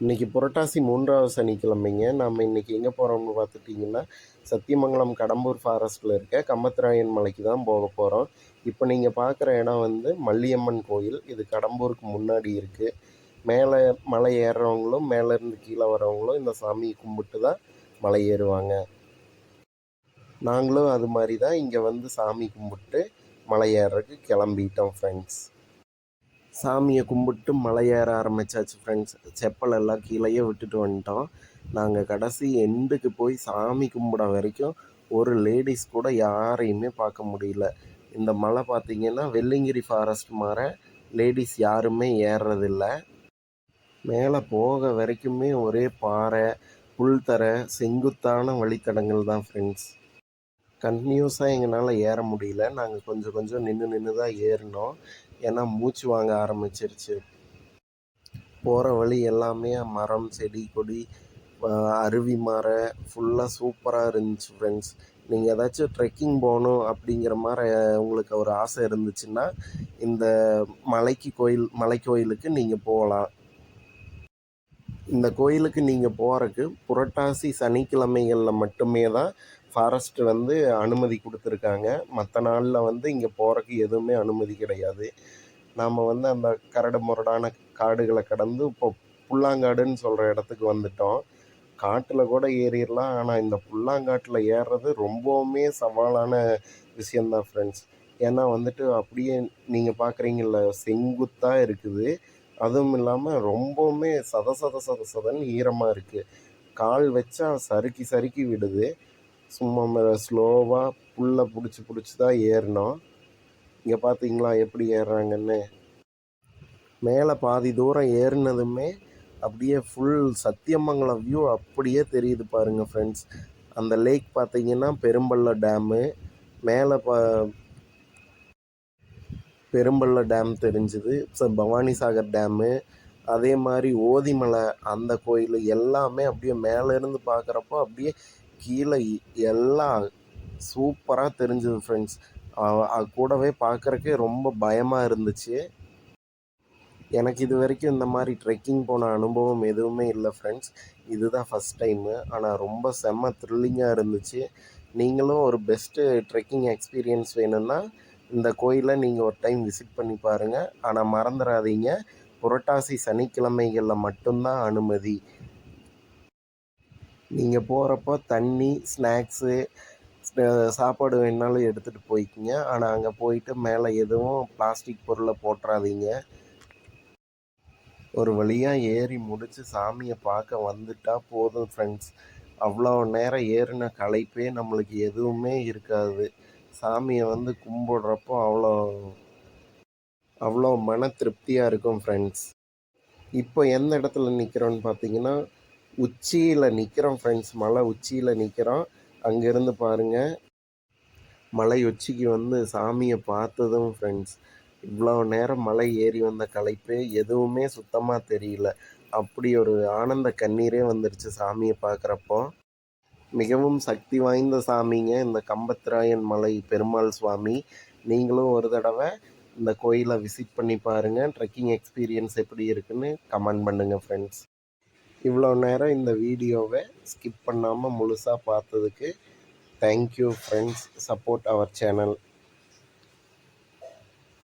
இன்றைக்கி புரட்டாசி மூன்றாவது சனிக்கிழமைங்க. நம்ம இன்றைக்கி எங்கே போகிறோம்னு பார்த்துட்டிங்கன்னா சத்தியமங்கலம் கடம்பூர் ஃபாரஸ்ட்டில் இருக்க கம்பத்ராயன் மலைக்கு தான் போக போகிறோம் இப்போ நீங்கள் பார்க்குற இடம் வந்து மல்லியம்மன் கோயில். இது கடம்பூருக்கு முன்னாடி இருக்குது மேலே மலை ஏறுறவங்களும் மேலேருந்து கீழே வரவங்களும் இந்த சாமியை கும்பிட்டு தான் மலை ஏறுவாங்க. நாங்களும் அது மாதிரி தான் இங்கே வந்து சாமி கும்பிட்டு மலை ஏறுறதுக்கு கிளம்பிட்டோம் ஃப்ரெண்ட்ஸ் சாமியை கும்பிட்டு மலை ஏற ஆரம்பிச்சாச்சு ஃப்ரெண்ட்ஸ் செப்பல் எல்லாம் கீழேயே விட்டுட்டு வந்துட்டோம். நாங்கள் கடைசி எண்டுக்கு போய் சாமி கும்பிட வரைக்கும் ஒரு லேடிஸ் கூட யாரையுமே பார்க்க முடியல. இந்த மலை பார்த்திங்கன்னா வெள்ளிங்கிரி ஃபாரஸ்ட் மாற லேடிஸ் யாருமே ஏறுறதில்ல மேலே போக வரைக்குமே ஒரே பாறை புல்தரை செங்குத்தான வழித்தடங்கள் தான் ஃப்ரெண்ட்ஸ் கண்டினியூஸாக எங்களால் ஏற முடியல. நாங்கள் கொஞ்சம் கொஞ்சம் நின்று நின்று தான் ஏறினோம். ஏன்னா மூச்சு வாங்க ஆரம்பிச்சிருச்சு. போகிற வழி எல்லாமே மரம் செடி கொடி அருவி மர ஃபுல்லாக சூப்பராக இருந்துச்சு ஃப்ரெண்ட்ஸ் நீங்கள் ஏதாச்சும் ட்ரெக்கிங் போகணும் அப்படிங்கிற மாதிரி உங்களுக்கு ஒரு ஆசை இருந்துச்சுன்னா இந்த மலைக்கு கோயில் மலை கோயிலுக்கு நீங்கள் போகலாம். இந்த கோயிலுக்கு நீங்கள் போகிறக்கு புரட்டாசி சனிக்கிழமைகளில் மட்டுமே தான் ஃபாரஸ்ட் வந்து அனுமதி கொடுத்துருக்காங்க. மற்ற நாளில் வந்து இங்கே போகிறக்கு எதுவுமே அனுமதி கிடையாது. நாம் வந்து அந்த கரடு முரடான காடுகளை கடந்து இப்போ புல்லாங்காடுன்னு சொல்கிற இடத்துக்கு வந்துட்டோம். காட்டில் கூட ஏறிடலாம் ஆனால் இந்த புல்லாங்காட்டில் ஏறுறது ரொம்பவுமே சவாலான விஷயந்தான் ஃப்ரெண்ட்ஸ் ஏன்னா வந்துட்டு அப்படியே நீங்கள் பார்க்குறீங்கள செங்குத்தாக இருக்குது. அதுவும் இல்லாமல் ரொம்பவுமே சத சத சத சதன்னு ஈரமாக இருக்குது கால் வச்சா சறுக்கி சறுக்கி விடுது. சும்மா ஸ்லோவாக புல்லை பிடிச்சி பிடிச்சி தான் ஏறினோம் இங்கே பார்த்தீங்களா எப்படி ஏறுறாங்கன்னு? மேலே பாதி தூரம் ஏறினதுமே அப்படியே ஃபுல் சத்தியமங்கலம் வியூ அப்படியே தெரியுது பாருங்கள் ஃப்ரெண்ட்ஸ் அந்த லேக் பார்த்தீங்கன்னா பெரும்பள்ள டேமு மேலே ப பெரும்பள்ள டேம் தெரிஞ்சுது. பவானி சாகர் டேமு அதே மாதிரி ஓதிமலை அந்த கோயில் எல்லாமே அப்படியே மேலேருந்து பார்க்குறப்போ அப்படியே கீழே எல்லாம் சூப்பராக தெரிஞ்சுது ஃப்ரெண்ட்ஸ் அது கூடவே பார்க்குறக்கே ரொம்ப பயமாக இருந்துச்சு. எனக்கு இது வரைக்கும் இந்த மாதிரி ட்ரெக்கிங் போன அனுபவம் எதுவுமே இல்லை ஃப்ரெண்ட்ஸ் இதுதான் ஃபஸ்ட் டைமு ஆனால் ரொம்ப செம்ம த்ரில்லிங்காக இருந்துச்சு. நீங்களும் ஒரு பெஸ்ட்டு ட்ரெக்கிங் எக்ஸ்பீரியன்ஸ் வேணும்னா இந்த கோயிலை நீங்கள் ஒரு டைம் விசிட் பண்ணி பாருங்கள் ஆனால் மறந்துடாதீங்க புரட்டாசி சனிக்கிழமைகளில் மட்டும்தான் அனுமதி. நீங்கள் போகிறப்போ தண்ணி ஸ்நாக்ஸு சாப்பாடு வேணாலும் எடுத்துகிட்டு போய்க்குங்க. ஆனால் அங்கே போயிட்டு மேலே எதுவும் பிளாஸ்டிக் பொருளை போட்டுறாதீங்க ஒரு வழியாக ஏறி முடித்து சாமியை பார்க்க வந்துட்டா போதும் ஃப்ரெண்ட்ஸ் அவ்வளோ நேரம் ஏறின களைப்பே நம்மளுக்கு எதுவுமே இருக்காது. சாமியை வந்து கும்பிடுறப்போ அவ்வளோ அவ்வளோ மன திருப்தியாக இருக்கும் ஃப்ரெண்ட்ஸ் இப்போ எந்த இடத்துல நிற்கிறோன்னு பார்த்தீங்கன்னா உச்சியில் நிற்கிறோம் ஃப்ரெண்ட்ஸ் மலை உச்சியில் நிற்கிறோம் அங்கேருந்து பாருங்கள் மலை உச்சிக்கு வந்து சாமியை பார்த்ததும் ஃப்ரெண்ட்ஸ் இவ்வளோ நேரம் மலை ஏறி வந்த களைப்பு எதுவுமே சுத்தமாக தெரியல. அப்படி ஒரு ஆனந்த கண்ணீரே வந்துருச்சு சாமியை பார்க்குறப்போ. மிகவும் சக்தி வாய்ந்த சாமிங்க இந்த கம்பத்ராயன் மலை பெருமாள் சுவாமி. நீங்களும் ஒரு தடவை இந்த கோயிலை விசிட் பண்ணி பாருங்கள் ட்ரெக்கிங் எக்ஸ்பீரியன்ஸ் எப்படி இருக்குன்னு கமெண்ட் பண்ணுங்கள் ஃப்ரெண்ட்ஸ் இவ்வளோ நேரம் இந்த வீடியோவை ஸ்கிப் பண்ணாமல் முழுசாக பார்த்ததுக்கு thank you friends support our channel